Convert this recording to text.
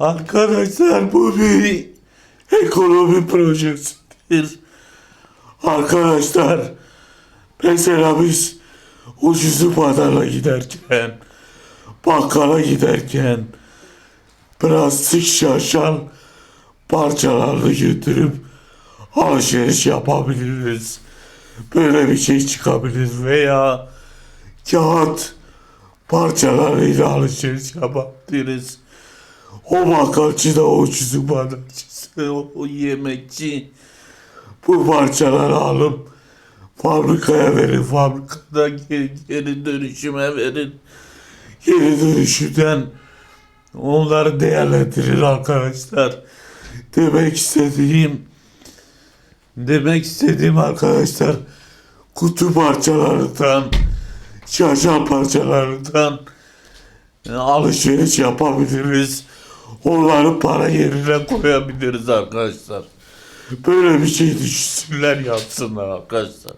Arkadaşlar bu bir ekonomi projesidir. Arkadaşlar mesela biz ucuzu pazara giderken bakkala giderken plastik şaşal parçalarını götürüp alışveriş yapabiliriz. Böyle bir şey çıkabilir veya kağıt parçalarıyla alışveriş yapabiliriz. O bakkalcı da ucuzu pazarcısı, o, yemekçi bu parçaları alıp fabrikaya verin, fabrikada geri, dönüşüme verin. Geri dönüşümden onları değerlendirir arkadaşlar. Demek istediğim demek istediğim arkadaşlar kutu parçalarından şarjal parçalarından alışveriş yapabiliriz. Onları para yerine koyabiliriz arkadaşlar. Böyle bir şey düşünsünler yapsınlar arkadaşlar.